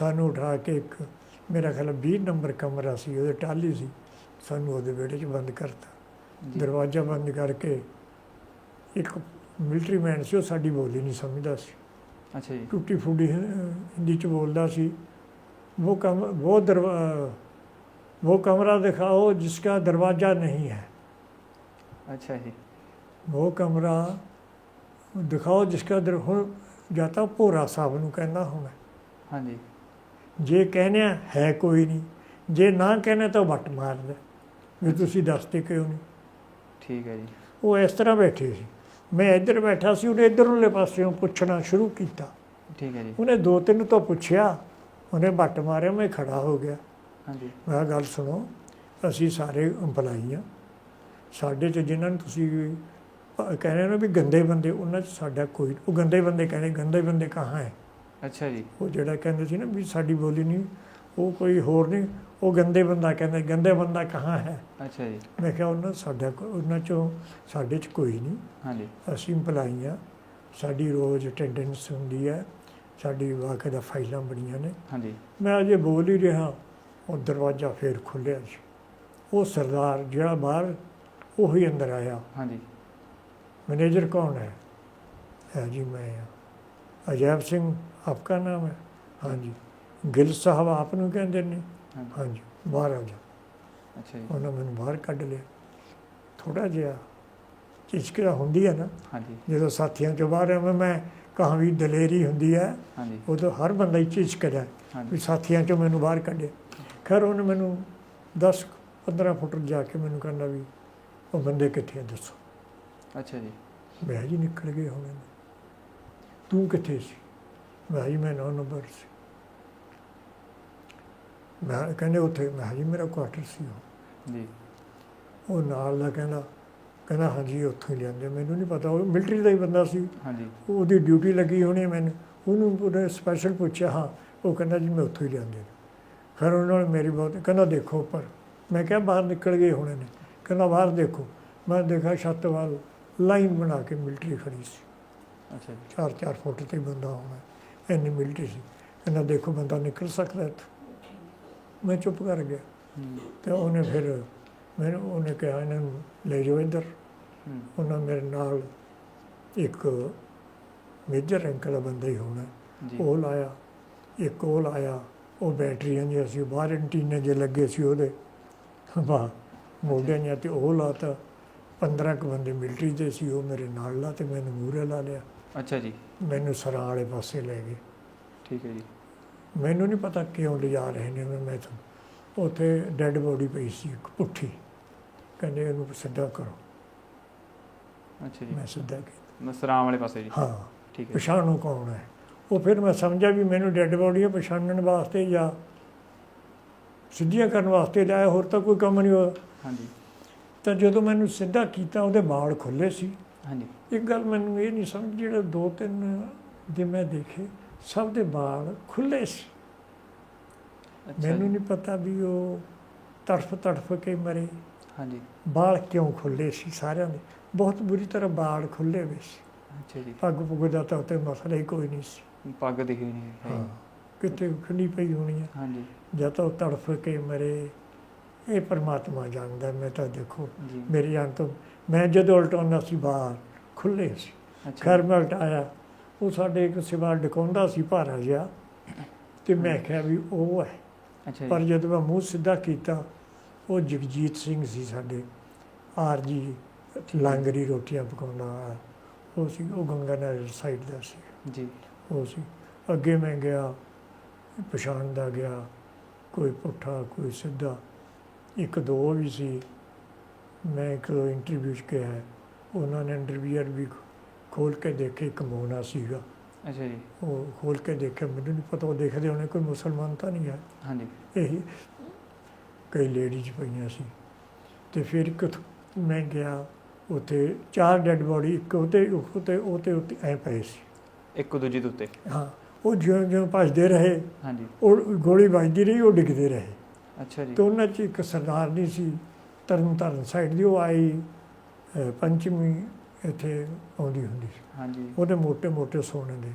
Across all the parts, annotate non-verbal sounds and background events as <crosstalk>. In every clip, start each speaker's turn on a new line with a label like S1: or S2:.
S1: ਸਾਨੂੰ ਉਠਾ ਕੇ ਇੱਕ ਮੇਰਾ ਖਿਆਲ 20 ਨੰਬਰ ਕਮਰਾ ਸੀ ਉਹਦੇ ਟਾਲੀ ਸੀ ਸਾਨੂੰ ਉਹਦੇ ਵਿਹੜੇ 'ਚ ਬੰਦ ਕਰਤਾ
S2: ਜੀ
S1: ਦਰਵਾਜ਼ਾ ਬੰਦ ਕਰਕੇ ਇੱਕ ਮਿਲਟਰੀ ਮੈਨ ਸੀ ਉਹ ਸਾਡੀ ਬੋਲੀ ਨਹੀਂ ਸਮਝਦਾ ਸੀ
S2: ਅੱਛਾ ਜੀ
S1: ਟੁੱਟੀ ਫੁੱਟੀ ਹਿ- ਹਿੰਦੀ ਚ ਬੋਲਦਾ ਸੀ ਉਹ ਕਮ ਉਹ ਦਰਵਾ वो कमरा दिखाओ जिसका दरवाज़ा नहीं है
S2: ਅੱਛਾ ਜੀ
S1: वो कमरा ਦਿਖਾਓ ਜਿਸਕਾ ਦਰ ਹੁਣ ਜਾਂ ਤਾਂ ਭੋਰਾ ਸਾਹਿਬ ਨੂੰ ਕਹਿੰਦਾ ਹੁਣ
S2: ਹਾਂਜੀ
S1: ਜੇ ਕਹਿੰਦੇ ਆ, ਹੈ ਕੋਈ ਨਹੀਂ। ਜੇ ਨਾ ਕਹਿੰਦੇ ਤਾਂ ਵੱਟ ਮਾਰਦਾ ਵੀ ਤੁਸੀਂ ਦੱਸਦੇ ਕਿਉਂ ਨਹੀਂ?
S2: ਠੀਕ ਹੈ ਜੀ।
S1: ਉਹ ਇਸ ਤਰ੍ਹਾਂ ਬੈਠੇ ਸੀ। ਮੈਂ ਇੱਧਰ ਬੈਠਾ ਸੀ ਉਹਨੇ ਇੱਧਰਲੇ ਪਾਸਿਓਂ ਪੁੱਛਣਾ ਸ਼ੁਰੂ ਕੀਤਾ।
S2: ਠੀਕ ਹੈ ਜੀ।
S1: ਉਹਨੇ ਦੋ ਤਿੰਨ ਤੋਂ ਪੁੱਛਿਆ ਉਹਨੇ ਵੱਟ ਮਾਰਿਆ ਮੈਂ ਖੜਾ ਹੋ ਗਿਆ।
S2: ਹਾਂਜੀ।
S1: ਮੈਂ ਗੱਲ ਸੁਣੋ ਅਸੀਂ ਸਾਰੇ ਇੰਪਲਾਈ ਆ। ਸਾਡੇ ਚ ਜਿਨ੍ਹਾਂ ਨੂੰ ਤੁਸੀਂ ਕਹਿੰਦੇ ਨਾ ਵੀ ਗੰਦੇ ਬੰਦੇ ਉਹਨਾਂ ਚ ਸਾਡਾ ਕੋਈ ਉਹ ਗੰਦੇ ਬੰਦੇ ਕਹਿੰਦੇ ਗੰਦੇ ਬੰਦੇ ਕਹਾਂ ਹੈ?
S2: ਅੱਛਾ ਜੀ।
S1: ਉਹ ਜਿਹੜਾ ਕਹਿੰਦੇ ਸੀ ਨਾ ਵੀ ਸਾਡੀ ਬੋਲੀ ਨਹੀਂ ਉਹ ਕੋਈ ਹੋਰ ਨਹੀਂ ਉਹ ਗੰਦੇ ਬੰਦਾ ਕਹਿੰਦੇ ਗੰਦੇ ਬੰਦਾ ਕਹਾਂ ਹੈ?
S2: ਅੱਛਾ ਜੀ।
S1: ਮੈਂ ਕਿਹਾ ਉਹਨਾਂ ਸਾਡਾ ਉਹਨਾਂ ਚੋਂ ਸਾਡੇ ਚ ਕੋਈ ਨਹੀਂ।
S2: ਹਾਂਜੀ।
S1: ਅਸੀਂ ਭਲਾਈਆਂ। ਸਾਡੀ ਰੋਜ਼ ਅਟੈਂਡੈਂਸ ਹੁੰਦੀ ਹੈ। ਸਾਡੀ ਵਾਕੇ ਦਾ ਫਾਈਲਾਂ ਬਣੀਆਂ ਨੇ।
S2: ਹਾਂਜੀ।
S1: ਮੈਂ ਅਜੇ ਬੋਲ ਹੀ ਰਿਹਾ ਉਹ ਦਰਵਾਜ਼ਾ ਫੇਰ ਖੁੱਲਿਆ ਜੀ। ਉਹ ਸਰਦਾਰ ਜਿਹੜਾ ਬਾਹਰ ਉਹ ਹੀ ਅੰਦਰ ਆਇਆ।
S2: ਹਾਂਜੀ।
S1: ਮੈਨੇਜਰ ਕੌਣ ਹੈ? ਹੈ ਜੀ ਮੈਂ ਅਜੈਬ ਸਿੰਘ ਆਪਕਾ ਨਾਮ ਹੈ? ਹਾਂਜੀ। ਗਿੱਲ ਸਾਹਿਬ ਆਪ ਨੂੰ ਕਹਿੰਦੇ ਨੇ।
S2: ਹਾਂਜੀ।
S1: ਮਹਾਰਾਜਾ
S2: ਅੱਛਾ ਜੀ।
S1: ਉਹਨਾਂ ਮੈਨੂੰ ਬਾਹਰ ਕੱਢ ਲਿਆ। ਥੋੜਾ ਜਿਹਾ ਝਿਜਕਾ ਹੁੰਦੀ ਹੈ ਨਾ।
S2: ਹਾਂਜੀ।
S1: ਜਦੋਂ ਸਾਥੀਆਂ ਚੋਂ ਬਾਹਰ ਆਵਾਂ ਮੈਂ ਕਹਾਂ ਵੀ ਦਲੇਰੀ ਹੁੰਦੀ ਹੈ।
S2: ਹਾਂਜੀ।
S1: ਉਦੋਂ ਹਰ ਬੰਦਾ ਹੀ ਚਿਚਕਦਾ ਵੀ ਸਾਥੀਆਂ ਚੋਂ ਮੈਨੂੰ ਬਾਹਰ ਕੱਢਿਆ। ਖੈਰ ਉਹਨੇ ਮੈਨੂੰ 10 15 ਫੁੱਟ ਜਾ ਕੇ ਮੈਨੂੰ ਕਹਿੰਦਾ ਵੀ ਉਹ ਬੰਦੇ ਕਿੱਥੇ ਆ ਦੱਸੋ।
S2: ਅੱਛਾ ਜੀ।
S1: ਮੈਂ ਜੀ ਨਿਕਲ ਗਏ ਹੋਣੇ ਤੂੰ ਕਿੱਥੇ ਸੀ? ਮੈਂ ਮੈਂ ਨੌ ਨੰਬਰ ਸੀ। ਮੈਂ ਕਹਿੰਦੇ ਉੱਥੇ ਮੈਂ ਜੀ ਮੇਰਾ ਕੁਆਟਰ ਸੀ ਉਹ।
S2: ਜੀ।
S1: ਉਹ ਨਾਲ ਦਾ ਕਹਿੰਦਾ ਕਹਿੰਦਾ ਹਾਂਜੀ ਉੱਥੋਂ ਲਿਆਂਦੇ। ਮੈਨੂੰ ਨਹੀਂ ਪਤਾ ਉਹ ਮਿਲਟਰੀ ਦਾ ਹੀ ਬੰਦਾ ਸੀ।
S2: ਹਾਂਜੀ।
S1: ਉਹਦੀ ਡਿਊਟੀ ਲੱਗੀ ਹੋਣੀ ਮੈਨੂੰ। ਉਹਨੂੰ ਉਹਨੇ ਸਪੈਸ਼ਲ ਪੁੱਛਿਆ ਹਾਂ ਉਹ ਕਹਿੰਦਾ ਜੀ ਮੈਂ ਉੱਥੋਂ ਹੀ ਲਿਆਂਦੇ ਫਿਰ ਉਹਨਾਂ ਨੇ ਮੇਰੀ ਬਹੁਤ ਕਹਿੰਦਾ ਦੇਖੋ ਉੱਪਰ। ਮੈਂ ਕਿਹਾ ਬਾਹਰ ਨਿਕਲ ਗਏ ਹੋਣੇ ਨੇ। ਕਹਿੰਦਾ ਬਾਹਰ ਦੇਖੋ। ਮੈਂ ਦੇਖਿਆ ਛੱਤ ਵੱਲ ਲਾਈਨ ਬਣਾ ਕੇ ਮਿਲਟਰੀ ਖੜੀ ਸੀ।
S2: ਅੱਛਾ ਜੀ।
S1: ਚਾਰ ਚਾਰ ਫੁੱਟ ਤੇ ਬੰਦਾ ਹੋਣਾ। ਇੰਨੀ ਮਿਲਟਰੀ ਸੀ। ਕਹਿੰਦਾ ਦੇਖੋ ਬੰਦਾ ਨਿਕਲ ਸਕਦਾ ਇੱਥੋਂ। ਮੈਂ ਚੁੱਪ ਕਰ ਗਿਆ। ਤੇ ਉਹਨੇ ਫਿਰ ਮੈਨੂੰ ਉਹਨੇ ਕਿਹਾ ਇਹਨਾਂ ਨੂੰ ਲੈ ਜਾਓ ਇੱਧਰ। ਉਹਨਾਂ ਮੇਰੇ ਨਾਲ ਇੱਕ ਮੇਜਰ ਰੈਂਕ ਦਾ ਬੰਦਾ ਹੀ ਹੋਣਾ।
S2: ਜੀ।
S1: ਉਹ ਲਾਇਆ ਇੱਕ ਉਹ ਲਾਇਆ ਉਹ ਬੈਟਰੀਆਂ ਜਿਹੀਆਂ ਸੀ ਬਾਹਰ ਐਂਟੀਨੇ ਜੇ ਲੱਗੇ ਸੀ ਉਹਦੇ। ਵਾਹ ਮੋਢਿਆਂ ਜਿਹਾ ਤੇ ਉਹ ਲਾਤਾ। 15 ਕੁ ਬੰਦੇ ਮਿਲਟਰੀ ਦੇ ਸੀ ਉਹ ਮੇਰੇ ਨਾਲ ਲਾ ਤੇ ਮੈਨੂੰ ਮੂਹਰੇ ਲਾ ਲਿਆ।
S2: ਅੱਛਾ ਜੀ।
S1: ਮੈਨੂੰ ਸਰਾਂ ਵਾਲੇ ਪਾਸੇ ਲੈ ਗਏ।
S2: ਠੀਕ ਹੈ ਜੀ।
S1: ਮੈਨੂੰ ਨਹੀਂ ਪਤਾ ਕਿਉਂ ਲਿਜਾ ਰਹੇ ਨੇ ਮੈਂ ਤਾਂ ਉੱਥੇ ਡੈੱਡ ਬੋਡੀ ਪਈ ਸੀ ਇੱਕ ਪੁੱਠੀ। ਕਹਿੰਦੇ ਇਹਨੂੰ ਸਿੱਧਾ ਕਰੋ।
S2: ਅੱਛਾ ਜੀ।
S1: ਮੈਂ ਸਿੱਧਾ ਕੀਤਾ।
S2: ਨਸਰਾਮ ਵਾਲੇ ਪਾਸੇ ਜੀ।
S1: ਹਾਂ
S2: ਠੀਕ ਹੈ
S1: ਪਛਾਣੋ ਕੌਣ ਹੈ? ਉਹ ਫਿਰ ਮੈਂ ਸਮਝਿਆ ਵੀ ਮੈਨੂੰ ਡੈੱਡ ਬੋਡੀ ਪਛਾਣਨ ਵਾਸਤੇ ਜਾਂ ਸਿੱਧੀਆਂ ਕਰਨ ਵਾਸਤੇ ਲਾਇਆ ਹੋਰ ਤਾਂ ਕੋਈ ਕੰਮ ਨਹੀਂ ਹੋਇਆ।
S2: ਹਾਂਜੀ।
S1: ਤਾਂ ਜਦੋਂ ਮੈਨੂੰ ਸਿੱਧਾ ਕੀਤਾ ਉਹਦੇ ਵਾਲ ਖੁੱਲੇ ਸੀ।
S2: ਹਾਂਜੀ।
S1: ਇੱਕ ਗੱਲ ਮੈਨੂੰ ਇਹ ਨਹੀਂ ਸਮਝ ਜਿਹੜੇ ਦੋ ਤਿੰਨ ਦੇ ਮੈਂ ਦੇਖੇ ਸਭ ਦੇ ਵਾਲ ਖੁੱਲੇ ਸੀ। ਮੈਨੂੰ। ਨਹੀਂ ਪਤਾ ਵੀ ਉਹ ਤੜਫ ਤੜਫ ਕੇ ਮਰੇ।
S2: ਹਾਂਜੀ।
S1: ਵਾਲ ਕਿਉਂ ਖੁੱਲੇ ਸੀ ਸਾਰਿਆਂ ਦੇ? ਬਹੁਤ ਬੁਰੀ ਤਰ੍ਹਾਂ ਵਾਲ ਖੁੱਲੇ ਹੋਏ ਸੀ।
S2: ਅੱਛਾ ਜੀ।
S1: ਪੱਗ ਪੁੱਗ ਦਾ ਤਾਂ ਉੱਤੇ ਮਸਲਾ ਹੀ ਕੋਈ ਨਹੀਂ ਸੀ।
S2: ਪੱਗ ਦਿਖੀ ਨਹੀਂ ਹੈ।
S1: ਕਿਤੇ ਖੁੱਲੀ ਪਈ ਹੋਣੀ ਹੈ
S2: ਹਾਂਜੀ।
S1: ਜਾਂ ਤਾਂ ਉਹ ਤੜਫ ਕੇ ਮਰੇ। ਇਹ ਪਰਮਾਤਮਾ ਜਾਣਦਾ ਮੈਂ ਤਾਂ ਦੇਖੋ ਮੇਰੀ ਜਾਨ ਤੋਂ ਮੈਂ ਜਦੋਂ ਉਲਟਾਉਂਦਾ ਸੀ ਬਾਹਰ ਖੁੱਲੇ ਸੀ। ਖੈਰ ਮੈਂ ਉਲਟਾਇਆ। ਉਹ ਸਾਡੇ ਇੱਕ ਸਿਵਾ ਡਕਾਉਂਦਾ ਸੀ ਭਾਰਾ ਜਿਹਾ ਤੇ ਮੈਂ ਕਿਹਾ ਵੀ ਉਹ ਹੈ। ਪਰ ਜਦੋਂ ਮੈਂ ਮੂੰਹ ਸਿੱਧਾ ਕੀਤਾ ਉਹ ਜਗਜੀਤ ਸਿੰਘ ਸੀ ਸਾਡੇ। ਆਰ ਜੀ ਲਾਂਗਰੀ ਰੋਟੀਆਂ ਪਕਾਉਂਦਾ। ਉਹ ਸੀ ਉਹ ਗੰਗਾ ਨਗਰ ਸਾਈਡ ਦਾ ਸੀ।
S2: ਜੀ।
S1: ਉਹ ਸੀ। ਅੱਗੇ ਮੈਂ ਗਿਆ ਪਛਾਣਦਾ ਗਿਆ। ਕੋਈ ਪੁੱਠਾ ਕੋਈ ਸਿੱਧਾ। ਇੱਕ ਦੋ ਵੀ ਸੀ। ਮੈਂ ਇੱਕ ਇੰਟਰਵਿਊ 'ਚ ਗਿਆ ਉਹਨਾਂ ਨੇ ਇੰਟਰਵਿਊਅਰ ਵੀ ਖੋਲ ਕੇ ਦੇਖੇ ਇੱਕ ਮੋਨਾ ਸੀਗਾ।
S2: ਅੱਛਾ ਜੀ।
S1: ਉਹ ਖੋਲ ਕੇ ਦੇਖਿਆ ਮੈਨੂੰ ਨਹੀਂ ਪਤਾ ਉਹ ਦੇਖਦੇ ਹੋਣੇ ਕੋਈ ਮੁਸਲਮਾਨ ਤਾਂ ਨਹੀਂ ਹੈ।
S2: ਹਾਂਜੀ।
S1: ਇਹ ਕਈ ਲੇਡੀਜ਼ ਪਈਆਂ ਸੀ। ਤੇ ਫਿਰ ਇੱਕ ਮੈਂ ਗਿਆ ਉੱਥੇ ਚਾਰ ਡੈੱਡ ਬੋਡੀ ਇੱਕ ਉੱਤੇ ਉੱਤੇ ਉੱਤੇ ਉੱਤੇ ਐ ਪਏ ਸੀ।
S2: ਇੱਕ ਦੂਜੇ ਦੇ ਉੱਤੇ?
S1: ਹਾਂ ਉਹ ਜਿਉਂ ਜਿਉਂ ਭੱਜਦੇ ਰਹੇ
S2: ਹਾਂਜੀ।
S1: ਉਹ ਗੋਲੀ ਵੱਜਦੀ ਰਹੀ ਉਹ ਡਿੱਗਦੇ ਰਹੇ।
S2: ਅੱਛਾ ਜੀ।
S1: ਤੇ ਉਹਨਾਂ 'ਚ ਇੱਕ ਸਰਦਾਰਨੀ ਸੀ ਤਰਨ ਤਾਰਨ ਸਾਈਡ ਦੀ ਉਹ ਆਈ ਪੰਚਮੀ ਇੱਥੇ ਆਉਂਦੀ ਹੁੰਦੀ ਸੀ।
S2: ਹਾਂਜੀ।
S1: ਉਹਦੇ ਮੋਟੇ ਮੋਟੇ ਸੋਨੇ ਦੇ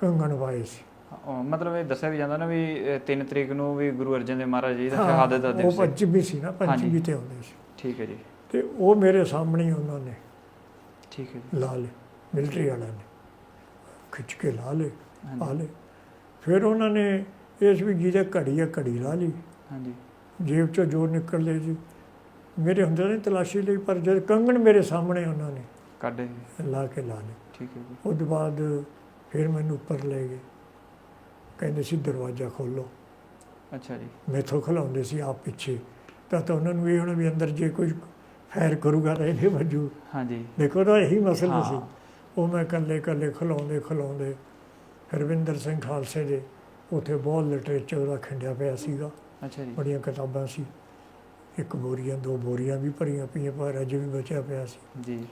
S1: ਕੰਗਣ ਵਾਏ ਸੀ।
S2: ਮਤਲਬ ਇਹ ਦੱਸਿਆ ਵੀ ਜਾਂਦਾ ਨਾ ਵੀ 3 ਤਰੀਕ ਨੂੰ ਵੀ ਗੁਰੂ ਅਰਜਨ ਦੇਵ ਮਹਾਰਾਜ ਜੀ ਦਾ ਸ਼ਹਾਦਤ ਦਾ ਦਿਵਸ ਉਹ
S1: ਪੰਚਮੀ ਸੀ ਨਾ ਪੰਚਮੀ ਤੇ ਆਉਂਦੇ ਸੀ।
S2: ਠੀਕ ਹੈ ਜੀ।
S1: ਤੇ ਉਹ ਮੇਰੇ ਸਾਹਮਣੇ ਉਹਨਾਂ ਨੇ
S2: ਠੀਕ ਹੈ ਜੀ।
S1: ਲਾਲ ਮਿਲਟਰੀ ਵਾਲਿਆਂ ਨੇ। ਖਿੱਚ ਕੇ ਲਾ ਲੇ
S2: ਆ
S1: ਲੇ ਫਿਰ ਉਹਨਾਂ ਨੇ ਇਸ ਵੀ ਜਿਹਦੇ ਘੜੀ ਆ ਘੜੀ ਲਾ ਲਈ।
S2: ਹਾਂਜੀ।
S1: ਜੇਬ ਚੋਂ ਜੋ ਨਿਕਲਦੇ ਜੀ। ਮੇਰੇ ਹੁੰਦੇ ਨੇ ਤਲਾਸ਼ੀ ਲਈ ਪਰ ਜਦ ਕੰਗਣ ਮੇਰੇ ਸਾਹਮਣੇ ਉਹਨਾਂ ਨੇ
S2: ਕੱਢ
S1: ਲਾ ਕੇ ਲਾ ਲਏ।
S2: ਠੀਕ ਹੈ ਜੀ।
S1: ਤੋਂ ਬਾਅਦ ਫਿਰ ਮੈਨੂੰ ਉੱਪਰ ਲੈ ਗਏ। ਕਹਿੰਦੇ ਸੀ ਦਰਵਾਜ਼ਾ ਖੋਲੋ
S2: ਅੱਛਾ ਜੀ।
S1: ਮੈਥੋਂ ਖਲਾਉਂਦੇ ਸੀ ਆਪ ਪਿੱਛੇ। ਤਾਂ ਤਾਂ ਉਹਨਾਂ ਨੂੰ ਇਹ ਹੋਣਾ ਵੀ ਅੰਦਰ ਜੇ ਕੋਈ ਫੈਰ ਕਰੂਗਾ ਤਾਂ ਇਹਦੇ ਵੱਜੂ।
S2: ਹਾਂਜੀ।
S1: ਦੇਖੋ ਤਾਂ ਇਹੀ ਮਸਲਾ ਸੀ। ਉਹ ਮੈਂ ਇਕੱਲੇ ਇਕੱਲੇ ਖਲਾਉਂਦੇ ਖਲਾਉਂਦੇ ਹਰਵਿੰਦਰ ਸਿੰਘ ਖਾਲਸੇ ਦੇ ਉੱਥੇ ਬਹੁਤ ਲਿਟਰੇਚਰ ਦਾ ਖੰਡਿਆ ਪਿਆ ਸੀਗਾ।
S2: ਅੱਛਾ ਜੀ।
S1: ਬੜੀਆਂ ਕਿਤਾਬਾਂ ਸੀ। ਇੱਕ ਬੋਰੀਆਂ ਦੋ ਬੋਰੀਆਂ ਵੀ ਭਰੀਆਂ ਪਈਆਂ ਪਰ ਅਜੇ ਵੀ ਬਚਿਆ ਪਿਆ ਸੀ।
S2: ਜੀ।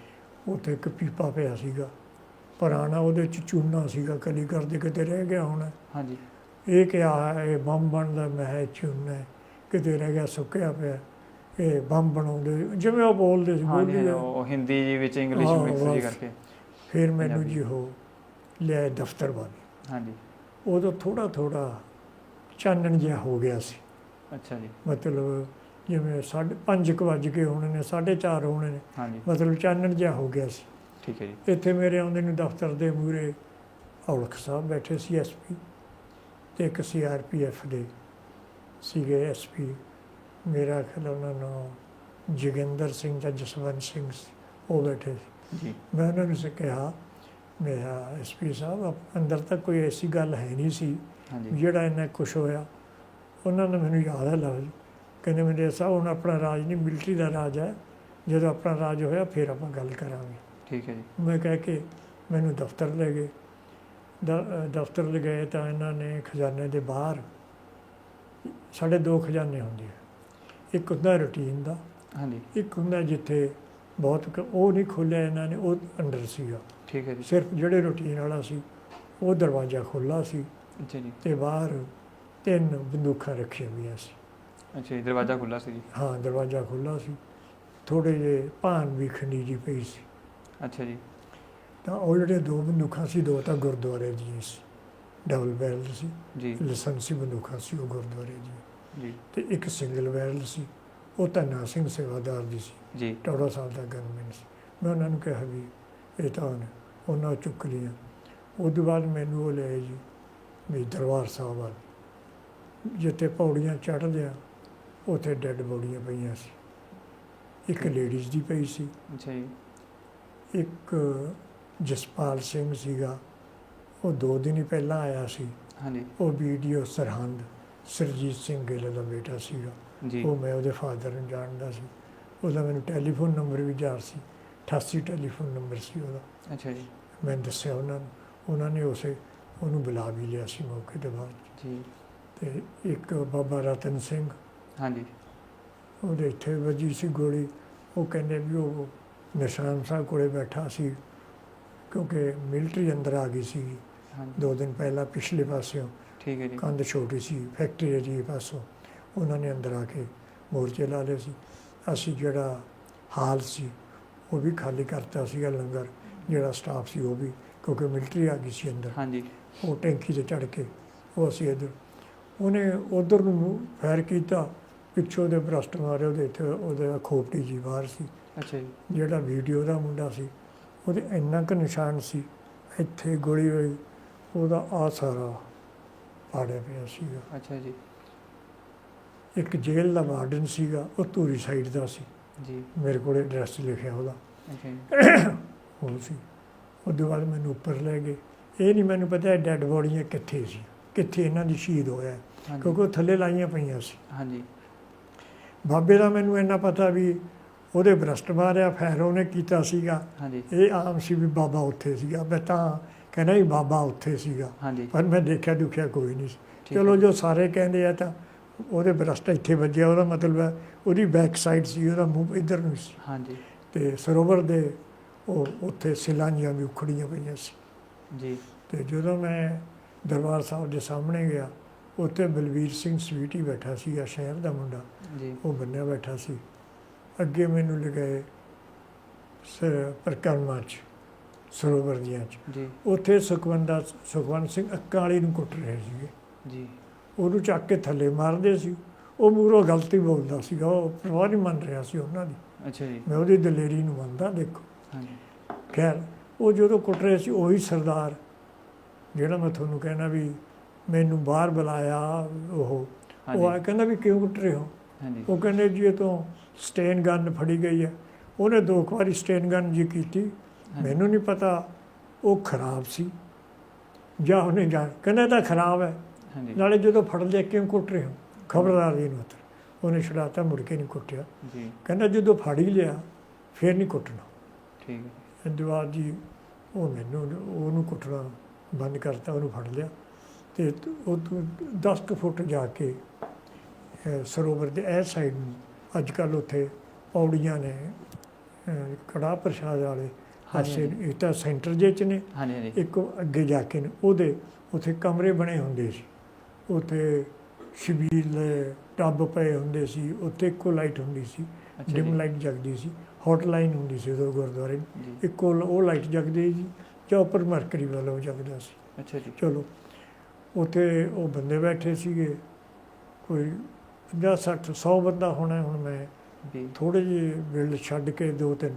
S1: ਉੱਥੇ ਇੱਕ ਪੀਪਾ ਪਿਆ ਸੀਗਾ। ਪੁਰਾਣਾ ਉਹਦੇ ਚ ਚੂਨਾ ਸੀਗਾ ਕਲੀ ਕਰਦੇ ਕਿਤੇ ਰਹਿ ਗਿਆ ਹੋਣਾ।
S2: ਹਾਂਜੀ।
S1: ਇਹ ਕਿਹਾ ਹੈ ਇਹ ਬੰਬ ਬਣਦਾ ਮੈਂ ਹੈ ਚੂਨਾ ਹੈ, ਕਿਤੇ ਰਹਿ ਗਿਆ ਸੁੱਕਿਆ ਪਿਆ। ਇਹ ਬੰਬ ਬਣਾਉਂਦੇ ਜਿਵੇਂ ਉਹ ਬੋਲਦੇ ਸੀ ਬੋਲੀ
S2: ਉਹ ਹਿੰਦੀ ਜੀ ਵਿੱਚ ਇੰਗਲਿਸ਼
S1: ਹਾਂ,
S2: ਮਿਕਸ ਜੀ। ਕਰਕੇ।
S1: ਫਿਰ ਮੈਨੂੰ। ਜੀ ਉਹ ਲਿਆਏ ਦਫ਼ਤਰ ਵਾਲੇ।
S2: ਹਾਂਜੀ।
S1: ਉਦੋਂ ਥੋੜਾ ਥੋੜਾ ਚਾਨਣ ਜਿਹਾ ਹੋ ਗਿਆ ਸੀ।
S2: ਅੱਛਾ ਜੀ।
S1: ਮਤਲਬ ਜਿਵੇਂ ਸਾਢੇ ਪੰਜ ਕੁ ਵੱਜ ਕੇ ਹੋਣੇ ਨੇ 4:30 ਹੋਣੇ ਨੇ। ਮਤਲਬ ਚਾਨਣ ਜਿਹਾ ਹੋ ਗਿਆ ਸੀ।
S2: ਠੀਕ ਹੈ ਜੀ।
S1: ਇੱਥੇ ਮੇਰੇ ਆਉਂਦੇ ਨੂੰ ਦਫ਼ਤਰ ਦੇ ਮੂਹਰੇ ਔਲਖ ਸਾਹਿਬ ਬੈਠੇ ਸੀ ਐਸਪੀ ਤੇ ਇੱਕ ਸੀਆਰਪੀਐਫ ਦੇ ਸੀਗੇ ਐਸਪੀ ਮੇਰਾ ਖਿਆਲ ਉਹਨਾਂ ਨੂੰ ਜੋਗਿੰਦਰ ਸਿੰਘ ਜਾਂ ਜਸਵੰਤ ਸਿੰਘ ਸੀ, ਉਹ ਬੈਠੇ ਸੀ।
S2: ਜੀ।
S1: ਮੈਂ ਉਹਨਾਂ ਨੂੰ ਸੇ ਕਿਹਾ ਮੇਰਾ ਐਸਪੀ ਸਾਹਿਬ ਅੰਦਰ ਤਾਂ ਕੋਈ ਐਸੀ ਗੱਲ ਹੈ ਨਹੀਂ ਸੀ ਜਿਹੜਾ ਇੰਨਾ ਕੁਛ ਹੋਇਆ। ਉਹਨਾਂ ਨੇ ਮੈਨੂੰ ਯਾਦ ਹੈ ਲਫ਼ਜ਼ ਕਹਿੰਦੇ ਮੇਰੇ ਸਾਹਿਬ ਹੁਣ ਆਪਣਾ ਰਾਜ ਨਹੀਂ ਮਿਲਟਰੀ ਦਾ ਰਾਜ ਹੈ। ਜਦੋਂ ਆਪਣਾ ਰਾਜ ਹੋਇਆ ਫਿਰ ਆਪਾਂ ਗੱਲ ਕਰਾਂਗੇ।
S2: ਠੀਕ ਹੈ ਜੀ।
S1: ਮੈਂ ਕਹਿ ਕੇ ਮੈਨੂੰ ਦਫ਼ਤਰ ਲੈ ਗਏ। ਦਫ਼ਤਰ ਲੈ ਗਏ ਤਾਂ ਇਹਨਾਂ ਨੇ ਖਜ਼ਾਨੇ ਦੇ ਬਾਹਰ ਸਾਡੇ ਦੋ ਖਜ਼ਾਨੇ ਹੁੰਦੇ ਆ। ਇੱਕ ਹੁੰਦਾ ਰੂਟੀਨ ਦਾ
S2: ਹਾਂਜੀ।
S1: ਇੱਕ ਹੁੰਦਾ ਜਿੱਥੇ ਬਹੁਤ ਉਹ ਨਹੀਂ ਖੋਲ੍ਹਿਆ ਇਹਨਾਂ ਨੇ ਉਹ ਅੰਡਰ ਸੀਗਾ।
S2: ਠੀਕ ਹੈ ਜੀ।
S1: ਸਿਰਫ ਜਿਹੜੇ ਰੂਟੀਨ ਵਾਲਾ ਸੀ ਉਹ ਦਰਵਾਜ਼ਾ ਖੁੱਲਾ ਸੀ
S2: ਅੱਛਾ ਜੀ।
S1: ਤੇ ਬਾਹਰ ਤਿੰਨ ਬੰਦੂਕਾਂ ਰੱਖੀਆਂ ਹੋਈਆਂ ਸੀ।
S2: ਅੱਛਾ ਜੀ ਦਰਵਾਜ਼ਾ ਖੁੱਲਾ ਸੀ ਜੀ।
S1: ਹਾਂ ਦਰਵਾਜ਼ਾ ਖੁੱਲਾ ਸੀ। ਥੋੜੇ ਜਿਹੇ ਭਾਨ ਵੀ ਖੰਡੀ ਜੀ ਪਈ ਸੀ।
S2: ਅੱਛਾ ਜੀ।
S1: ਤਾਂ ਉਹ ਜਿਹੜੇ ਦੋ ਬੰਦੂਕਾਂ ਸੀ ਦੋ ਤਾਂ ਗੁਰਦੁਆਰੇ ਦੀਆਂ ਸੀ। ਡਬਲ ਬੈਰਲ ਸੀ
S2: ਜੀ।
S1: ਲਾਇਸੈਂਸੀ ਬੰਦੂਕਾਂ ਸੀ ਉਹ ਗੁਰਦੁਆਰੇ ਦੀਆਂ
S2: ਜੀ।
S1: ਤੇ ਇੱਕ ਸਿੰਗਲ ਬੈਰਲ ਸੀ ਉਹ ਧੰਨਾ ਸਿੰਘ ਸੇਵਾਦਾਰ ਦੀ ਸੀ।
S2: ਜੀ।
S1: ਟੌੜਾ ਸਾਹਿਬ ਦਾ ਗਨਮੈਨ ਸੀ। ਮੈਂ ਉਹਨਾਂ ਨੂੰ ਕਿਹਾ ਵੀ ਇਹ ਤਾਂ ਉਹਨੇ ਚੁੱਕ ਲਿਆ। ਉਸ ਤੋਂ ਬਾਅਦ ਮੈਨੂੰ ਉਹ ਲੈ ਜੀ ਵੀ ਦਰਬਾਰ ਸਾਹਿਬ ਵੱਲ। ਜਿੱਥੇ ਪੌੜੀਆਂ ਚੜ੍ਹਦੇ ਆ ਉੱਥੇ ਡੈੱਡ ਬੋਡੀਆਂ ਪਈਆਂ ਸੀ। ਇੱਕ ਲੇਡੀਜ਼ ਦੀ ਪਈ ਸੀ।
S2: ਜੀ।
S1: ਇੱਕ ਜਸਪਾਲ ਸਿੰਘ ਸੀਗਾ। ਉਹ ਦੋ ਦਿਨ ਹੀ ਪਹਿਲਾਂ ਆਇਆ ਸੀ।
S2: ਹਾਂਜੀ।
S1: ਉਹ ਵੀਡੀਓ ਸਰਹੰਦ ਸਰਜੀਤ ਸਿੰਘ ਗਿੱਲ ਦਾ ਬੇਟਾ ਸੀਗਾ। ਉਹ ਮੈਂ ਉਹਦੇ ਫਾਦਰ ਨੂੰ ਜਾਣਦਾ ਸੀ। ਉਹਦਾ ਮੈਨੂੰ ਟੈਲੀਫੋਨ ਨੰਬਰ ਵੀ ਯਾਦ ਸੀ। 88 ਟੈਲੀਫੋਨ ਨੰਬਰ ਸੀ ਉਹਦਾ।
S2: ਅੱਛਾ ਜੀ।
S1: ਮੈਂ ਦੱਸਿਆ ਉਹਨਾਂ ਨੂੰ। ਉਹਨਾਂ ਨੇ ਉਸੇ ਉਹਨੂੰ ਬੁਲਾ ਵੀ ਲਿਆ ਸੀ ਮੌਕੇ ਤੇ ਬਾਅਦ।
S2: ਜੀ।
S1: ਤੇ ਇੱਕ ਬਾਬਾ ਰਤਨ ਸਿੰਘ
S2: ਹਾਂਜੀ।
S1: ਉਹਦੇ ਇੱਥੇ ਵੱਜੀ ਸੀ ਗੋਲੀ। ਉਹ ਕਹਿੰਦੇ ਵੀ ਉਹ ਨਿਸ਼ਾਨ ਸਾਹਿਬ ਕੋਲੇ ਬੈਠਾ ਸੀ ਕਿਉਂਕਿ ਮਿਲਟਰੀ ਅੰਦਰ ਆ ਗਈ ਸੀ
S2: ਹਾਂਜੀ।
S1: ਦੋ ਦਿਨ ਪਹਿਲਾਂ ਪਿਛਲੇ ਪਾਸਿਓਂ
S2: ਠੀਕ ਹੈ ਜੀ।
S1: ਕੰਧ ਛੋਟੀ ਸੀ ਫੈਕਟਰੀ ਏਰੀਏ ਪਾਸੋਂ। ਉਹਨਾਂ ਨੇ ਅੰਦਰ ਆ ਕੇ ਮੋਰਚੇ ਲਾ ਲਏ ਸੀ। ਅਸੀਂ ਜਿਹੜਾ ਹਾਲ ਸੀ ਉਹ ਵੀ ਖਾਲੀ ਕਰਤਾ ਸੀਗਾ ਲੰਗਰ। ਜਿਹੜਾ ਸਟਾਫ ਸੀ ਉਹ ਵੀ ਕਿਉਂਕਿ ਮਿਲਟਰੀ ਆ ਗਈ ਸੀ ਅੰਦਰ।
S2: ਹਾਂਜੀ।
S1: ਉਹ ਟੈਂਕੀ ਤੇ ਚੜ ਕੇ ਉਹ ਅਸੀਂ ਇੱਧਰ ਉਹਨੇ ਉਧਰ ਨੂੰ ਫਾਇਰ ਕੀਤਾ। ਪਿੱਛੋਂ ਦੇ ਬਰਸਟ ਮਾਰੇ ਉਹਦੇ ਇੱਥੇ ਉਹਦੇ ਖੋਪੜੀ ਜੀ ਬਾਹਰ ਸੀ।
S2: ਅੱਛਾ ਜੀ।
S1: ਜਿਹੜਾ ਵੀਡੀਓ ਦਾ ਮੁੰਡਾ ਸੀ ਉਹਦੇ ਇੰਨਾ ਕੁ ਨਿਸ਼ਾਨ ਸੀ ਇੱਥੇ ਗੋਲੀ ਹੋਈ ਉਹਦਾ ਆ ਸਾਰਾ ਪਾੜਿਆ ਪਿਆ ਸੀਗਾ।
S2: ਅੱਛਾ ਜੀ।
S1: ਇੱਕ ਜੇਲ੍ਹ ਦਾ ਵਾਰਡਨ ਸੀਗਾ ਉਹ ਧੂਰੀ ਸਾਈਡ ਦਾ ਸੀ।
S2: ਜੀ।
S1: ਮੇਰੇ ਕੋਲ ਐਡਰੈਸ ਲਿਖਿਆ ਉਹਦਾ।
S2: ਅੱਛਾ ਜੀ। <coughs>
S1: ਉਹ ਸੀ। ਉਹਦੇ ਬਾਅਦ ਮੈਨੂੰ ਉੱਪਰ ਲੈ ਗਏ। ਇਹ ਨਹੀਂ ਮੈਨੂੰ ਪਤਾ ਡੈੱਡ ਬੋਡੀਆਂ ਕਿੱਥੇ ਸੀ ਕਿੱਥੇ ਇਹਨਾਂ ਦੀ ਸ਼ਹੀਦ ਹੋਇਆ। ਕਿਉਂਕਿ ਉਹ ਥੱਲੇ ਲਾਈਆਂ ਪਈਆਂ ਸੀ।
S2: ਹਾਂਜੀ।
S1: ਬਾਬੇ ਦਾ ਮੈਨੂੰ ਇੰਨਾ ਪਤਾ ਵੀ ਉਹਦੇ ਬ੍ਰਸਟ ਮਾਰਿਆ ਫੈਰ ਉਹਨੇ ਕੀਤਾ ਸੀਗਾ। ਇਹ ਆਮ ਸੀ ਵੀ ਬਾਬਾ ਉੱਥੇ ਸੀਗਾ। ਮੈਂ ਤਾਂ ਕਹਿੰਦਾ ਵੀ ਬਾਬਾ ਉੱਥੇ ਸੀਗਾ। ਪਰ ਮੈਂ ਦੇਖਿਆ ਦੁਖਿਆ ਕੋਈ ਨਹੀਂ ਚਲੋ
S2: ਹੈ।
S1: ਜੋ ਸਾਰੇ ਕਹਿੰਦੇ ਆ ਤਾਂ ਉਹਦੇ ਬ੍ਰਸਟ ਇੱਥੇ ਵੱਜਿਆ। ਉਹਦਾ ਮਤਲਬ ਹੈ ਉਹਦੀ ਬੈਕ ਸਾਈਡ ਸੀ ਉਹਦਾ ਮੂੰਹ ਇੱਧਰ ਨੂੰ ਸੀ।
S2: ਹਾਂਜੀ।
S1: ਤੇ ਸਰੋਵਰ ਦੇ ਉਹ ਉੱਥੇ ਸਿਲਾਂੀਆਂ ਵੀ ਉਖੜੀਆਂ ਪਈਆਂ ਸੀ।
S2: ਜੀ।
S1: ਤੇ ਜਦੋਂ ਮੈਂ ਦਰਬਾਰ ਸਾਹਿਬ ਦੇ ਸਾਹਮਣੇ ਗਿਆ ਉੱਥੇ ਬਲਵੀਰ ਸਿੰਘ ਸਵੀਟੀ ਬੈਠਾ ਸੀਗਾ ਸ਼ਹਿਰ ਦਾ ਮੁੰਡਾ।
S2: ਜੀ।
S1: ਉਹ ਬੰਨਿਆ ਬੈਠਾ ਸੀ। ਅੱਗੇ ਮੈਨੂੰ ਲਗਾਏ ਸ ਪਰਕਰਮਾ ਚ ਸਰੋਵਰ ਦੀਆਂ ਚ।
S2: ਜੀ।
S1: ਉੱਥੇ ਸੁਖਵੰਦਾ ਸੁਖਵੰਤ ਸਿੰਘ ਅੱਕਾਂ ਵਾਲੀ ਨੂੰ ਕੁੱਟ ਰਹੇ ਸੀਗੇ।
S2: ਜੀ।
S1: ਉਹਨੂੰ ਚੱਕ ਕੇ ਥੱਲੇ ਮਾਰਦੇ ਸੀ। ਉਹ ਮੂਰੋਂ ਗਲਤੀ ਬੋਲਦਾ ਸੀਗਾ। ਉਹ ਪਰਵਾਹ ਨਹੀਂ ਮੰਨ ਰਿਹਾ ਸੀ ਉਹਨਾਂ ਦੀ।
S2: ਅੱਛਾ ਜੀ।
S1: ਮੈਂ ਉਹਦੀ ਦਲੇਰੀ ਨੂੰ ਮੰਨਦਾ ਦੇਖੋ।
S2: ਹਾਂਜੀ।
S1: ਖੈਰ ਉਹ ਜਦੋਂ ਕੁੱਟ ਰਹੇ ਸੀ ਉਹੀ ਸਰਦਾਰ ਜਿਹੜਾ ਮੈਂ ਤੁਹਾਨੂੰ ਕਹਿਣਾ ਵੀ ਮੈਨੂੰ ਬਾਹਰ ਬੁਲਾਇਆ ਉਹ। ਉਹ ਆ ਕਹਿੰਦਾ ਵੀ ਕਿਉਂ ਕੁੱਟ ਰਹੇ ਹੋ? ਉਹ ਕਹਿੰਦੇ ਜੀ ਇਹ ਤੋਂ ਸਟੇਨ ਗਨ ਫੜੀ ਗਈ ਹੈ। ਉਹਨੇ ਦੋ ਵਾਰੀ ਸਟੇਨ ਗਨ ਜੀ ਕੀਤੀ। ਮੈਨੂੰ ਨਹੀਂ ਪਤਾ ਉਹ ਖਰਾਬ ਸੀ। ਜਾਂ ਉਹਨੇ ਜਾ ਕਹਿੰਦਾ ਤਾਂ ਖਰਾਬ ਹੈ। ਨਾਲੇ ਜਦੋਂ ਫੜ ਲਿਆ ਕਿਉਂ ਕੁੱਟ ਰਹੇ ਹੋ? ਖਬਰਦਾਰ ਇਹ ਨੂੰ ਉਹਨੇ ਛੁਡਾਤਾ ਮੁੜ ਕੇ ਨਹੀਂ ਕੁੱਟਿਆ।
S2: ਜੀ।
S1: ਕਹਿੰਦਾ ਜਦੋਂ ਫੜ ਹੀ ਲਿਆ ਫਿਰ ਨਹੀਂ ਕੁੱਟਣਾ।
S2: ਠੀਕ ਹੈ।
S1: ਜੀ ਉਹ ਮੈਨੂੰ ਉਹਨੂੰ ਕੁੱਟਣਾ ਬੰਦ ਕਰਤਾ ਉਹਨੂੰ ਫੜ ਲਿਆ। ਤੇ ਉਹ ਤੋਂ 10 ਕੁ ਫੁੱਟ ਜਾ ਕੇ ਸਰੋਵਰ ਦੇ ਇਹ ਸਾਈਡ ਨੂੰ ਅੱਜ ਕੱਲ ਉੱਥੇ ਪੌੜੀਆਂ ਨੇ ਕੜਾਹ ਪ੍ਰਸ਼ਾਦ ਵਾਲੇ ਹਾਸੇ। ਇਹ ਤਾਂ ਸੈਂਟਰ ਜੇ ਚ ਨੇ ਇੱਕ ਅੱਗੇ ਜਾ ਕੇ ਨੇ ਉਹਦੇ ਉੱਥੇ ਕਮਰੇ ਬਣੇ ਹੁੰਦੇ ਸੀ। ਉੱਥੇ ਛਬੀਲ ਟੱਬ ਪਏ ਹੁੰਦੇ ਸੀ ਉੱਥੇ ਇੱਕੋ ਲਾਈਟ ਹੁੰਦੀ ਸੀ ਡਿਮ ਲਾਈਟ ਜਗਦੀ ਸੀ ਹੌਟ ਲਾਈਨ ਹੁੰਦੀ ਸੀ ਉਦੋਂ ਗੁਰਦੁਆਰੇ ਇੱਕੋ ਉਹ ਲਾਈਟ ਜਗਦੀ ਸੀ ਜਾਂ ਉੱਪਰ ਮਰਕਰੀ ਵਾਲਾ ਉਹ ਜਗਦਾ ਸੀ।
S2: ਅੱਛਾ ਜੀ।
S1: ਚਲੋ ਉੱਥੇ ਉਹ ਬੰਦੇ ਬੈਠੇ ਸੀਗੇ। ਕੋਈ 50 60 100 ਬੰਦਾ ਹੋਣਾ ਹੁਣ ਮੈਂ
S2: ਜੀ।
S1: ਥੋੜੇ ਜਿਹੇ ਬਿਲਡ ਛੱਡ ਕੇ ਦੋ ਤਿੰਨ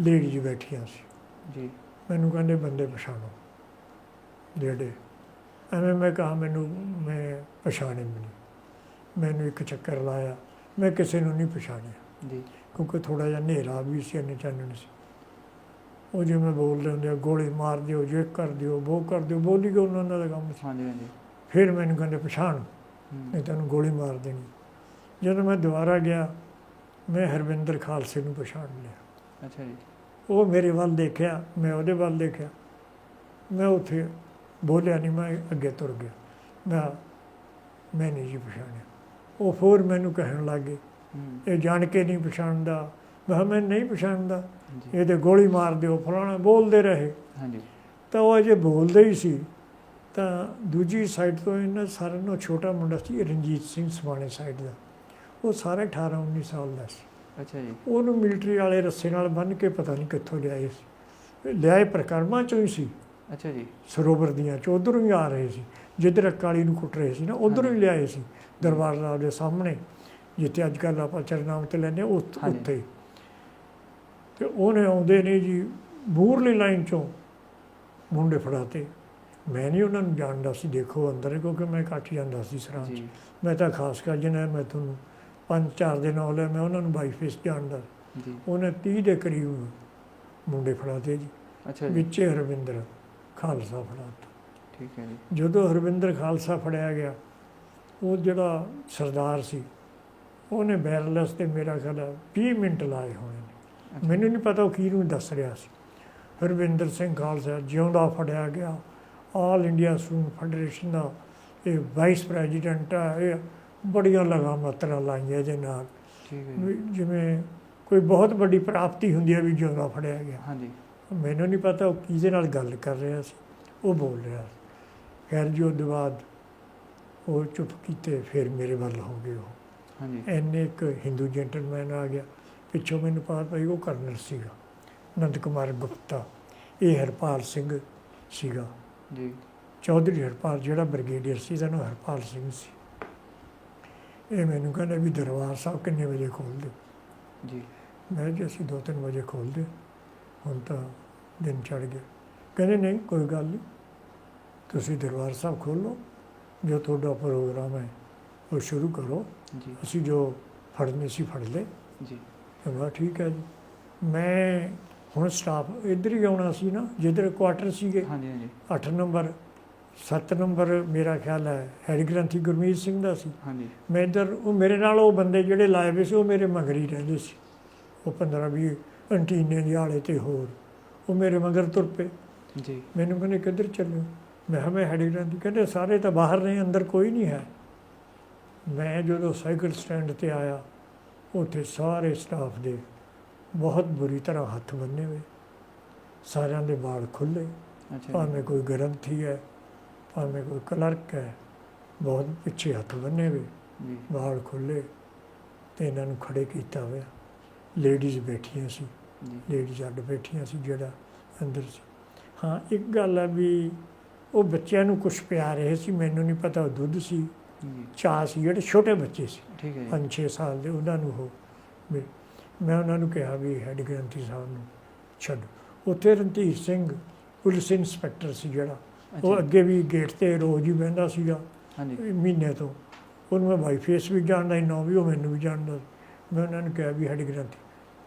S1: ਲੇਡੀਜ਼ ਬੈਠੀਆਂ ਸੀ।
S2: ਜੀ।
S1: ਮੈਨੂੰ ਕਹਿੰਦੇ ਬੰਦੇ ਪਛਾਣੋ। ਜਿਹੜੇ ਐਵੇਂ ਮੈਂ ਕਹਾ ਮੈਨੂੰ ਮੈਂ ਪਛਾਣੇ ਨਹੀਂ। ਮੈਨੂੰ ਇੱਕ ਚੱਕਰ ਲਾਇਆ। ਮੈਂ ਕਿਸੇ ਨੂੰ ਨਹੀਂ ਪਛਾਣਿਆ।
S2: ਜੀ।
S1: ਕਿਉਂਕਿ ਥੋੜਾ ਜਿਹਾ ਹਨੇਰਾ ਵੀ ਸੀ ਇੰਨੇ ਚਾਨਣ ਸੀ। ਉਹ ਜਿਵੇਂ ਬੋਲਦੇ ਹੁੰਦੇ ਆ ਗੋਲੀ ਮਾਰ ਦਿਓ ਜੇ ਕਰ ਦਿਓ ਉਹ ਕਰ ਦਿਓ ਬੋਲੀ ਗਏ ਉਹਨਾਂ ਦਾ ਕੰਮ?
S2: ਹਾਂਜੀ ਹਾਂਜੀ।
S1: ਫਿਰ ਮੈਨੂੰ ਕਹਿੰਦੇ ਪਛਾਣ ਨਹੀਂ ਤੈਨੂੰ ਗੋਲੀ ਮਾਰ ਦੇਣੀ। ਜਦੋਂ ਮੈਂ ਦੁਬਾਰਾ ਗਿਆ ਮੈਂ ਹਰਵਿੰਦਰ ਖਾਲਸੇ ਨੂੰ ਪਛਾਣ ਲਿਆ।
S2: ਅੱਛਾ ਜੀ।
S1: ਉਹ ਮੇਰੇ ਵੱਲ ਦੇਖਿਆ ਮੈਂ ਉਹਦੇ ਵੱਲ ਦੇਖਿਆ। ਮੈਂ ਉੱਥੇ ਬੋਲਿਆ ਨਹੀਂ ਮੈਂ ਅੱਗੇ ਤੁਰ ਗਿਆ। ਮੈਂ ਮੈਂ ਨਹੀਂ ਜੀ ਪਛਾਣਿਆ। ਉਹ ਫਿਰ ਮੈਨੂੰ ਕਹਿਣ ਲੱਗੇ ਇਹ ਜਾਣ ਕੇ ਨਹੀਂ ਪਛਾਣਦਾ। ਮੈਂ ਮੈਂ ਨਹੀਂ ਪਛਾਣਦਾ ਇਹ ਤੇ ਗੋਲੀ ਮਾਰ ਦਿਓ ਫਲਾਣਾ ਬੋਲਦੇ ਰਹੇ।
S2: ਹਾਂਜੀ।
S1: ਤਾਂ ਉਹ ਅਜੇ ਬੋਲਦੇ ਹੀ ਸੀ। ਤਾਂ ਦੂਜੀ ਸਾਈਡ ਤੋਂ ਇਹਨਾਂ ਸਾਰਿਆਂ ਨਾਲੋਂ ਛੋਟਾ ਮੁੰਡਾ ਸੀ ਰਣਜੀਤ ਸਿੰਘ ਸਮਾਣੇ ਸਾਈਡ ਦਾ। ਉਹ ਸਾਰਾ 18 19 ਸਾਲ ਦਾ ਸੀ।
S2: ਅੱਛਾ ਜੀ।
S1: ਉਹਨੂੰ ਮਿਲਟਰੀ ਵਾਲੇ ਰੱਸੇ ਨਾਲ ਬੰਨ੍ਹ ਕੇ ਪਤਾ ਨਹੀਂ ਕਿੱਥੋਂ ਲਿਆਏ ਸੀ। ਲਿਆਏ ਪ੍ਰਕਰਮਾਂ ਚੋਂ ਹੀ ਸੀ।
S2: ਅੱਛਾ ਜੀ।
S1: ਸਰੋਵਰ ਦੀਆਂ ਚੋਂ ਉਧਰੋਂ ਹੀ ਆ ਰਹੇ ਸੀ। ਜਿੱਧਰ ਅਕਾਲੀ ਨੂੰ ਕੁੱਟ ਰਹੇ ਸੀ ਨਾ ਉਧਰੋਂ ਹੀ। ਲਿਆਏ ਸੀ। ਦਰਬਾਰ ਸਾਹਿਬ ਦੇ ਸਾਹਮਣੇ ਜਿੱਥੇ ਅੱਜ ਕੱਲ੍ਹ ਆਪਾਂ ਚਰਨਾਮ ਤੇ
S2: ਹਾਂਜੀ।
S1: ਉੱਥੇ। ਤੇ ਉਹਨੇ ਆਉਂਦੇ ਨੇ ਜੀ ਮੂਰਲੀ ਲਾਈਨ ਚੋਂ ਮੁੰਡੇ ਫੜਾਤੇ। ਮੈਂ ਨਹੀਂ ਉਹਨਾਂ ਨੂੰ ਜਾਣਦਾ ਸੀ ਦੇਖੋ ਅੰਦਰ ਕਿਉਂਕਿ ਮੈਂ ਘੱਟ ਜਾਂਦਾ ਸੀ ਸਰਾਂ 'ਚ। ਮੈਂ ਤਾਂ ਖਾਸ ਕਰ ਜਿਹਨਾਂ ਮੈਂ ਤੁਹਾਨੂੰ ਪੰਜ ਚਾਰ ਦਿਨ ਹੋਲੇ ਮੈਂ ਉਹਨਾਂ ਨੂੰ ਬਾਈ ਫੇਸ ਜਾਣਦਾ। ਉਹਨੇ 30 ਦੇ ਕਰੀਬ ਮੁੰਡੇ ਫੜਾਤੇ ਜੀ।
S2: ਅੱਛਾ ਜੀ।
S1: ਵਿੱਚੇ ਹਰਵਿੰਦਰ ਖਾਲਸਾ ਫੜਾਤਾ।
S2: ਠੀਕ ਹੈ ਜੀ।
S1: ਜਦੋਂ ਹਰਵਿੰਦਰ ਖਾਲਸਾ ਫੜਿਆ ਗਿਆ ਉਹ ਜਿਹੜਾ ਸਰਦਾਰ ਸੀ ਉਹਨੇ ਬੈਰਲਸ ਤੇ ਮੇਰਾ ਖਿਆਲ ਹੈ 20 ਮਿੰਟ ਲਾਏ ਹੋਣੇ। ਮੈਨੂੰ ਨਹੀਂ ਪਤਾ ਉਹ ਕਿਹਨੂੰ ਦੱਸ ਰਿਹਾ ਸੀ। ਹਰਵਿੰਦਰ ਸਿੰਘ ਖਾਲਸਾ ਜਿਉਂਦਾ ਫੜਿਆ ਗਿਆ। ਆਲ ਇੰਡੀਆ ਸਟੂਡੈਂਟ ਫੈਡਰੇਸ਼ਨ ਦਾ ਇਹ ਵਾਈਸ ਪ੍ਰੈਜ਼ੀਡੈਂਟ ਆ ਇਹ ਬੜੀਆਂ ਲਗਾਮਤਾਂ ਲਾਈਆਂ ਇਹਦੇ ਨਾਲ। ਜਿਵੇਂ ਕੋਈ ਬਹੁਤ ਵੱਡੀ ਪ੍ਰਾਪਤੀ ਹੁੰਦੀ ਹੈ ਵੀ ਜਿਉਂਦਾ ਫੜਿਆ ਗਿਆ।
S2: ਹਾਂਜੀ।
S1: ਮੈਨੂੰ ਨਹੀਂ ਪਤਾ ਉਹ ਕਿਹਦੇ ਨਾਲ ਗੱਲ ਕਰ ਰਿਹਾ ਸੀ ਉਹ ਬੋਲ ਰਿਹਾ ਸੀ। ਖੈਰ ਜੀ ਉਹਦੇ ਬਾਅਦ ਉਹ ਚੁੱਪ ਕੀਤੇ ਫਿਰ ਮੇਰੇ ਵੱਲ ਹੋ ਗਏ ਉਹ।
S2: ਹਾਂਜੀ।
S1: ਐਨੇ ਇੱਕ ਹਿੰਦੂ ਜੈਂਟਲਮੈਨ ਆ ਗਿਆ। ਪਿੱਛੋਂ ਮੈਨੂੰ ਪਤਾ ਪਈ ਉਹ ਕਰਨਲ ਸੀਗਾ ਨੰਦ ਕੁਮਾਰ ਗੁਪਤਾ। ਇਹ ਹਰਪਾਲ ਸਿੰਘ ਸੀਗਾ।
S2: ਜੀ।
S1: ਚੌਧਰੀ ਹਰਪਾਲ ਜਿਹੜਾ ਬ੍ਰਿਗੇਡੀਅਰ ਸੀ ਨਾਮ ਹਰਪਾਲ ਸਿੰਘ ਸੀ। ਇਹ ਮੈਨੂੰ ਕਹਿੰਦਾ ਵੀ ਦਰਬਾਰ ਸਾਹਿਬ ਕਿੰਨੇ ਵਜੇ ਖੋਲ੍ਹਦੇ?
S2: ਜੀ।
S1: ਮੈਂ ਜੀ ਅਸੀਂ ਦੋ ਤਿੰਨ ਵਜੇ ਖੋਲ੍ਹਦੇ। ਹੁਣ ਤਾਂ ਦਿਨ ਚੜ ਗਿਆ। ਕਹਿੰਦੇ ਨਹੀਂ ਕੋਈ ਗੱਲ ਨਹੀਂ। ਤੁਸੀਂ ਦਰਬਾਰ ਸਾਹਿਬ ਖੋਲ੍ਹੋ। ਜੋ ਤੁਹਾਡਾ ਪ੍ਰੋਗਰਾਮ ਹੈ ਉਹ ਸ਼ੁਰੂ ਕਰੋ।
S2: ਜੀ।
S1: ਅਸੀਂ ਜੋ ਫੜਨੇ ਸੀ ਫੜ ਲਏ।
S2: ਜੀ।
S1: ਮੈਂ ਕਿਹਾ ਠੀਕ ਹੈ ਜੀ। ਮੈਂ ਹੁਣ ਸਟਾਫ ਇੱਧਰ ਹੀ ਆਉਣਾ ਸੀ ਨਾ ਜਿੱਧਰ ਕੁਆਟਰ ਸੀਗੇ।
S2: ਹਾਂਜੀ ਹਾਂਜੀ।
S1: 8 ਨੰਬਰ 7 ਨੰਬਰ ਮੇਰਾ ਖਿਆਲ ਹੈ ਹੈਡ ਗ੍ਰੰਥੀ ਗੁਰਮੀਤ ਸਿੰਘ ਦਾ ਸੀ।
S2: ਹਾਂਜੀ।
S1: ਮੈਂ ਇੱਧਰ ਉਹ ਮੇਰੇ ਨਾਲ ਉਹ ਬੰਦੇ ਜਿਹੜੇ ਲਾਏ ਹੋਏ ਸੀ ਉਹ ਮੇਰੇ ਮਗਰ ਰਹਿੰਦੇ ਸੀ। ਉਹ 15 20 ਅੰਟੀਨੇ ਦੇ ਆਲੇ ਤੇ ਹੋਰ ਉਹ ਮੇਰੇ ਮਗਰ ਤੁਰ ਪਏ।
S2: ਜੀ।
S1: ਮੈਨੂੰ ਕਹਿੰਦੇ ਕਿੱਧਰ ਚੱਲੇ? ਮੈਂ ਕਿਹਾ ਮੈਂ ਹੈਡ ਗ੍ਰੰਥੀ ਕਹਿੰਦੇ ਸਾਰੇ ਤਾਂ ਬਾਹਰ ਨੇ ਅੰਦਰ ਕੋਈ ਨਹੀਂ ਹੈ। ਮੈਂ ਜਦੋਂ ਸਾਈਕਲ ਸਟੈਂਡ ਤੇ ਆਇਆ ਉੱਥੇ ਸਾਰੇ ਸਟਾਫ ਦੇ ਬਹੁਤ ਬੁਰੀ ਤਰ੍ਹਾਂ ਹੱਥ ਬੰਨੇ ਹੋਏ। ਸਾਰਿਆਂ ਦੇ ਵਾਲ ਖੁੱਲੇ ਭਾਵੇਂ ਕੋਈ ਗ੍ਰੰਥੀ ਹੈ ਭਾਵੇਂ ਕੋਈ ਕਲਰਕ ਹੈ ਬਹੁਤ ਪਿੱਛੇ ਹੱਥ ਬੰਨੇ ਹੋਏ। ਵਾਲ ਖੁੱਲੇ ਤੇ ਇਹਨਾਂ ਨੂੰ ਖੜੇ ਕੀਤਾ ਹੋਇਆ। ਲੇਡੀਜ਼ ਬੈਠੀਆਂ ਸੀ। ਲੇਡੀਜ਼ ਅੱਡ ਬੈਠੀਆਂ ਸੀ ਜਿਹੜਾ ਅੰਦਰ ਸੀ। ਹਾਂ ਇੱਕ ਗੱਲ ਹੈ ਵੀ ਉਹ ਬੱਚਿਆਂ ਨੂੰ ਕੁਝ ਪਿਆ ਰਹੇ ਸੀ ਮੈਨੂੰ ਨਹੀਂ ਪਤਾ ਉਹ ਦੁੱਧ ਸੀ ਚਾਹ ਸੀ ਜਿਹੜੇ ਛੋਟੇ ਬੱਚੇ ਸੀ।
S2: ਠੀਕ ਹੈ ਜੀ।
S1: 5-6 ਸਾਲ ਦੇ ਉਹਨਾਂ ਨੂੰ ਉਹ ਮੈਂ ਉਹਨਾਂ ਨੂੰ ਕਿਹਾ ਵੀ ਹੈਡ ਗ੍ਰੰਥੀ ਸਾਹਿਬ ਨੂੰ ਛੱਡ। ਉੱਥੇ ਰਣਧੀਰ ਸਿੰਘ ਪੁਲਿਸ ਇੰਸਪੈਕਟਰ ਸੀ ਜਿਹੜਾ। ਉਹ। ਅੱਗੇ ਵੀ ਗੇਟ ਤੇ ਰੋਜ਼ ਹੀ ਬਹਿੰਦਾ ਸੀਗਾ।
S2: ਹਾਂਜੀ।
S1: ਮਹੀਨੇ ਤੋਂ। ਉਹਨੂੰ ਮੈਂ ਬਾਈ ਫੇਸ ਵੀ ਜਾਣਦਾ ਸੀ ਨਾ ਵੀ ਉਹ ਮੈਨੂੰ ਵੀ ਜਾਣਦਾ। ਮੈਂ ਉਹਨਾਂ ਨੂੰ ਕਿਹਾ ਵੀ ਹੈਡ ਗ੍ਰੰਥੀ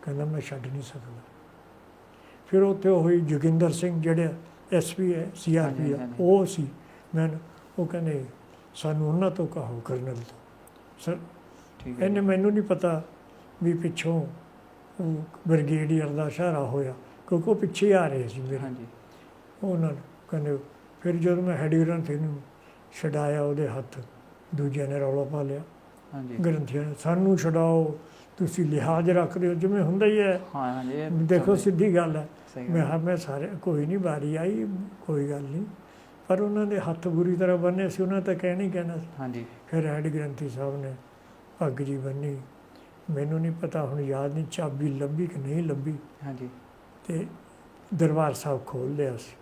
S1: ਕਹਿੰਦਾ ਮੈਂ ਛੱਡ ਨਹੀਂ ਸਕਦਾ। ਫਿਰ ਉੱਥੇ ਹੋਈ ਜੋਗਿੰਦਰ ਸਿੰਘ ਜਿਹੜੇ ਐਸਪੀ ਹੈ ਸੀਆਰਪੀ ਹੈ। ਉਹ ਸੀ। ਮੈਂ ਉਹ ਕਹਿੰਦੇ ਸਾਨੂੰ ਉਹਨਾਂ ਤੋਂ ਕਹੋ ਕਰਨਲ ਤੋਂ। ਸਰ
S2: ਠੀਕ ਹੈ
S1: ਇਹਨੇ। ਮੈਨੂੰ ਨਹੀਂ ਪਤਾ ਵੀ ਪਿੱਛੋਂ ਬ੍ਰਿਗੇਡੀਅਰ ਦਾ ਇਸ਼ਾਰਾ ਹੋਇਆ ਕਿਉਂਕਿ ਉਹ ਪਿੱਛੇ ਆ ਰਹੇ ਸੀ ਮੇਰੇ।
S2: ਹਾਂਜੀ।
S1: ਉਹਨਾਂ ਨੂੰ ਕਹਿੰਦੇ ਫਿਰ ਜਦੋਂ ਮੈਂ ਹੈਡ ਗ੍ਰੰਥੀ ਨੂੰ ਛਡਾਇਆ ਉਹਦੇ ਹੱਥ ਦੂਜਿਆਂ ਨੇ ਰੌਲਾ ਪਾ ਲਿਆ।
S2: ਹਾਂਜੀ।
S1: ਗ੍ਰੰਥੀਆਂ ਨੇ ਸਾਨੂੰ ਛਡਾਓ ਤੁਸੀਂ ਲਿਹਾਜ਼ ਰੱਖਦੇ ਹੋ ਜਿਵੇਂ ਹੁੰਦਾ ਹੀ ਹੈ।
S2: ਹਾਂ ਹਾਂਜੀ
S1: ਦੇਖੋ ਸਿੱਧੀ ਗੱਲ ਹੈ। ਮੈਂ ਹਾਂ। ਮੈਂ ਸਾਰੇ ਕੋਈ ਨਹੀਂ ਵਾਰੀ ਆਈ ਕੋਈ ਗੱਲ ਨਹੀਂ। ਪਰ ਉਹਨਾਂ ਦੇ ਹੱਥ ਬੁਰੀ ਤਰ੍ਹਾਂ ਬੰਨੇ ਸੀ ਉਹਨਾਂ ਤਾਂ ਕਹਿਣਾ ਹੀ ਕਹਿਣਾ ਸੀ।
S2: ਹਾਂਜੀ।
S1: ਫਿਰ ਹੈਡ ਗ੍ਰੰਥੀ ਸਾਹਿਬ ਨੇ ਪੱਗ ਜੀ ਬੰਨੀ। ਮੈਨੂੰ ਨਹੀਂ ਪਤਾ ਹੁਣ ਯਾਦ ਨਹੀਂ ਚਾਬੀ ਲੱਭੀ ਕਿ ਨਹੀਂ ਲੱਭੀ
S2: ਹਾਂਜੀ।
S1: ਤੇ ਦਰਬਾਰ ਸਾਹਿਬ ਖੋਲ ਲਿਆ ਸੀ।